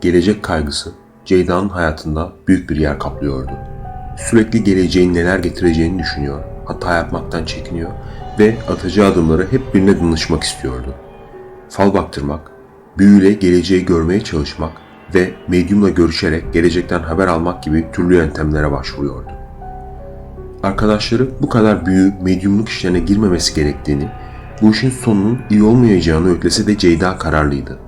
Gelecek kaygısı Ceyda'nın hayatında büyük bir yer kaplıyordu. Sürekli geleceğin neler getireceğini düşünüyor, hata yapmaktan çekiniyor ve atacağı adımları hep birine danışmak istiyordu. Fal baktırmak, büyüyle geleceği görmeye çalışmak ve medyumla görüşerek gelecekten haber almak gibi türlü yöntemlere başvuruyordu. Arkadaşları bu kadar büyü, medyumluk işlerine girmemesi gerektiğini, bu işin sonunun iyi olmayacağını öğütlese de Ceyda kararlıydı.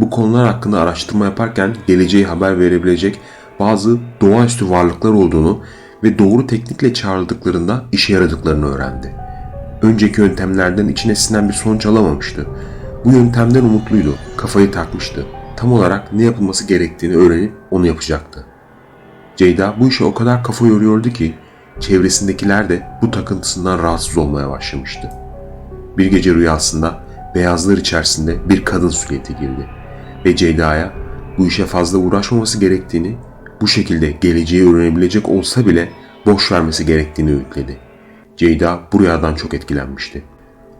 Bu konular hakkında araştırma yaparken geleceği haber verebilecek bazı doğaüstü varlıklar olduğunu ve doğru teknikle çağrıldıklarında işe yaradıklarını öğrendi. Önceki yöntemlerden içine sinen bir sonuç alamamıştı. Bu yöntemden umutluydu, kafayı takmıştı. Tam olarak ne yapılması gerektiğini öğrenip onu yapacaktı. Ceyda bu işe o kadar kafa yoruyordu ki çevresindekiler de bu takıntısından rahatsız olmaya başlamıştı. Bir gece rüyasında beyazlar içerisinde bir kadın silüeti girdi ve Ceyda'ya bu işe fazla uğraşmaması gerektiğini, bu şekilde geleceği öğrenebilecek olsa bile boş vermesi gerektiğini öğütledi. Ceyda bu rüyadan çok etkilenmişti.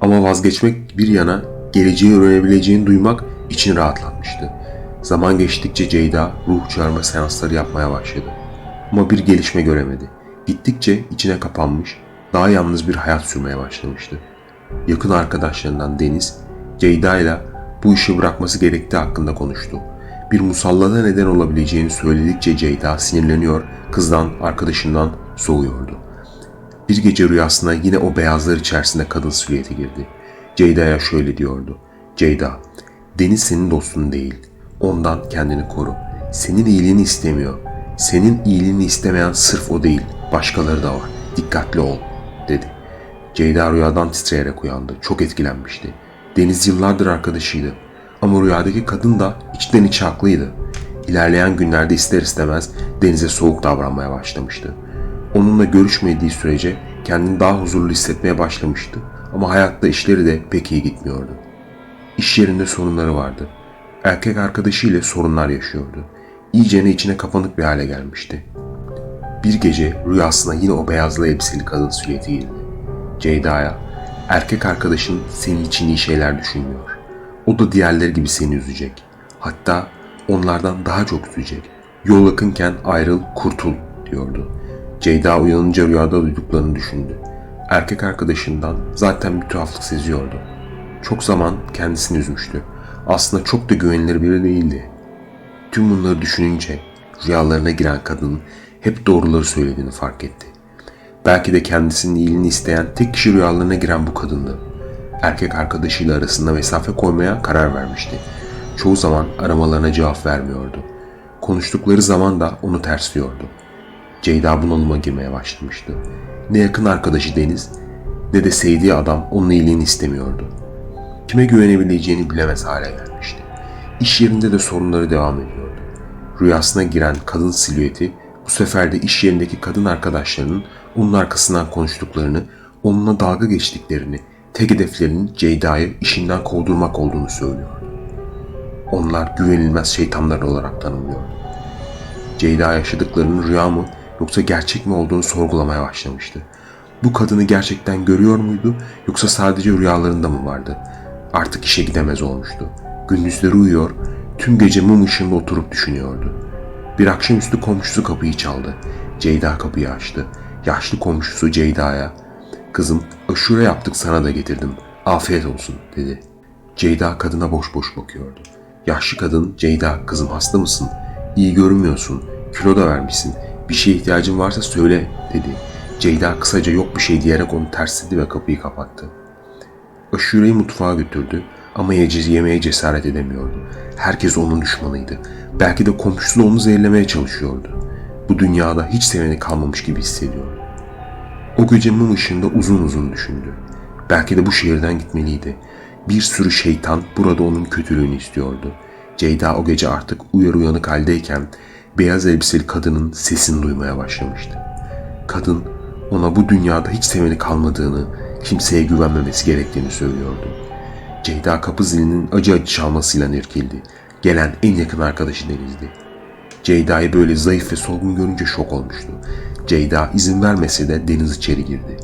Ama vazgeçmek bir yana geleceği öğrenebileceğini duymak için rahatlatmıştı. Zaman geçtikçe Ceyda ruh çağırma seansları yapmaya başladı. Ama bir gelişme göremedi. Gittikçe içine kapanmış, daha yalnız bir hayat sürmeye başlamıştı. Yakın arkadaşlarından Deniz, Ceyda ile bu işi bırakması gerektiği hakkında konuştu. Bir musallada neden olabileceğini söyledikçe Ceyda sinirleniyor, kızdan, arkadaşından soğuyordu. Bir gece rüyasına yine o beyazlar içerisinde kadın silüeti girdi. Ceyda'ya şöyle diyordu. Ceyda, Deniz senin dostun değil. Ondan kendini koru. Senin iyiliğini istemiyor. Senin iyiliğini istemeyen sırf o değil, başkaları da var. Dikkatli ol, dedi. Ceyda rüyadan titreyerek uyandı. Çok etkilenmişti. Deniz yıllardır arkadaşıydı. Ama rüyadaki kadın da içten içe haklıydı. İlerleyen günlerde ister istemez Deniz'e soğuk davranmaya başlamıştı. Onunla görüşmediği sürece kendini daha huzurlu hissetmeye başlamıştı. Ama hayatta işleri de pek iyi gitmiyordu. İş yerinde sorunları vardı. Erkek arkadaşıyla sorunlar yaşıyordu. İyicene içine kapanık bir hale gelmişti. Bir gece rüyasına yine o beyazlı elbiseli kadın silüeti girdi. Ceyda'ya, erkek arkadaşın senin için iyi şeyler düşünmüyor. O da diğerleri gibi seni üzecek. Hatta onlardan daha çok üzecek. Yol yakınken ayrıl, kurtul diyordu. Ceyda uyanınca rüyada duyduklarını düşündü. Erkek arkadaşından zaten bir tuhaflık seziyordu. Çok zaman kendisini üzmüştü. Aslında çok da güvenilir biri değildi. Tüm bunları düşününce rüyalarına giren kadının hep doğruları söylediğini fark etti. Belki de kendisinin iyiliğini isteyen tek kişi rüyalarına giren bu kadındı. Erkek arkadaşıyla arasında mesafe koymaya karar vermişti. Çoğu zaman aramalarına cevap vermiyordu. Konuştukları zaman da onu tersliyordu. Ceyda bunalıma girmeye başlamıştı. Ne yakın arkadaşı Deniz ne de sevdiği adam onun iyiliğini istemiyordu. Kime güvenebileceğini bilemez hale gelmişti. İş yerinde de sorunları devam ediyordu. Rüyasına giren kadın silüeti bu sefer de iş yerindeki kadın arkadaşlarının onun arkasından konuştuklarını, onunla dalga geçtiklerini, tek hedeflerinin Ceyda'yı işinden kovdurmak olduğunu söylüyordu. Onlar güvenilmez şeytanlar olarak tanımlıyordu. Ceyda yaşadıklarının rüya mı yoksa gerçek mi olduğunu sorgulamaya başlamıştı. Bu kadını gerçekten görüyor muydu yoksa sadece rüyalarında mı vardı? Artık işe gidemez olmuştu. Gündüzleri uyuyor, tüm gece mum ışığında oturup düşünüyordu. Bir akşamüstü komşusu kapıyı çaldı. Ceyda kapıyı açtı. Yaşlı komşusu Ceyda'ya ''Kızım aşure yaptık sana da getirdim. Afiyet olsun.'' dedi. Ceyda kadına boş boş bakıyordu. Yaşlı kadın Ceyda kızım hasta mısın? İyi görünmüyorsun. Kilo da vermişsin. Bir şeye ihtiyacın varsa söyle dedi. Ceyda kısaca yok bir şey diyerek onu tersledi ve kapıyı kapattı. Aşureyi mutfağa götürdü ama yiyeceği yemeye cesaret edemiyordu. Herkes onun düşmanıydı. Belki de komşusu da onu zehirlemeye çalışıyordu. Bu dünyada hiç seveni kalmamış gibi hissediyordu. O gece mum ışığında uzun uzun düşündü. Belki de bu şehirden gitmeliydi. Bir sürü şeytan burada onun kötülüğünü istiyordu. Ceyda o gece artık uyar uyanık haldeyken beyaz elbiseli kadının sesini duymaya başlamıştı. Kadın ona bu dünyada hiç seveni kalmadığını, kimseye güvenmemesi gerektiğini söylüyordu. Ceyda kapı zilinin acı acı çalmasıyla irkildi. Gelen en yakın arkadaşı Deniz'di. Ceyda'yı böyle zayıf ve solgun görünce şok olmuştu. Ceyda izin vermese de Deniz içeri girdi.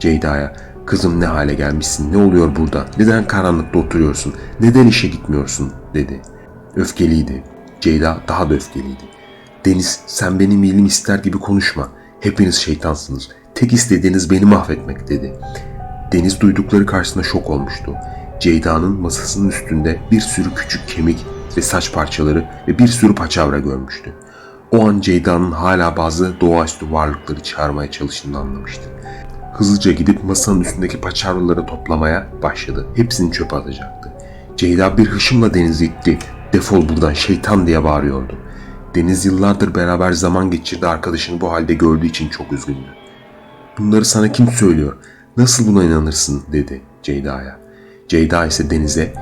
Ceyda'ya kızım ne hale gelmişsin, ne oluyor burada, neden karanlıkta oturuyorsun, neden işe gitmiyorsun dedi. Öfkeliydi. Ceyda daha da öfkeliydi. Deniz sen benim iyiliğimi ister gibi konuşma. Hepiniz şeytansınız. Tek istediğiniz beni mahvetmek dedi. Deniz duydukları karşısında şok olmuştu. Ceyda'nın masasının üstünde bir sürü küçük kemik ve saç parçaları ve bir sürü paçavra görmüştü. O an Ceyda'nın hala bazı doğaüstü varlıkları çağırmaya çalıştığını anlamıştı. Hızlıca gidip masanın üstündeki paçavraları toplamaya başladı. Hepsini çöpe atacaktı. Ceyda bir hışımla Deniz'i itti. Defol buradan şeytan diye bağırıyordu. Deniz yıllardır beraber zaman geçirdi arkadaşını bu halde gördüğü için çok üzgündü. Bunları sana kim söylüyor? Nasıl buna inanırsın dedi Ceyda'ya. Ceyda ise Deniz'e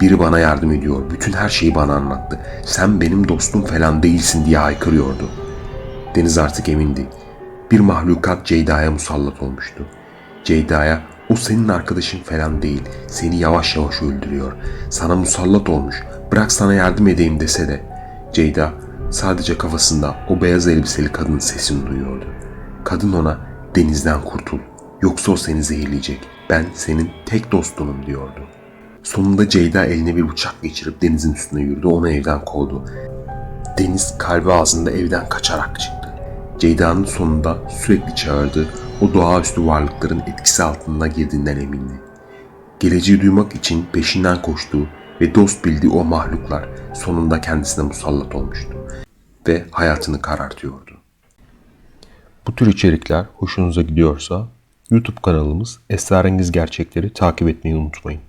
biri bana yardım ediyor. Bütün her şeyi bana anlattı. Sen benim dostum falan değilsin diye haykırıyordu. Deniz artık emindi. Bir mahlukat Ceyda'ya musallat olmuştu. Ceyda'ya o senin arkadaşın falan değil. Seni yavaş yavaş öldürüyor. Sana musallat olmuş. Bırak sana yardım edeyim dese de. Ceyda sadece kafasında o beyaz elbiseli kadının sesini duyuyordu. Kadın ona denizden kurtul. Yoksa o seni zehirleyecek. Ben senin tek dostunum diyordu. Sonunda Ceyda eline bir bıçak geçirip denizin üstüne yürüdü. Onu evden kovdu. Deniz kalbi ağzında evden kaçarak çıktı. Ceyda'nın sonunda sürekli çağırdığı o doğaüstü varlıkların etkisi altına girdiğinden emindi. Geleceği duymak için peşinden koştuğu ve dost bildiği o mahluklar sonunda kendisine musallat olmuştu ve hayatını karartıyordu. Bu tür içerikler hoşunuza gidiyorsa YouTube kanalımız Esrarengiz Gerçekleri takip etmeyi unutmayın.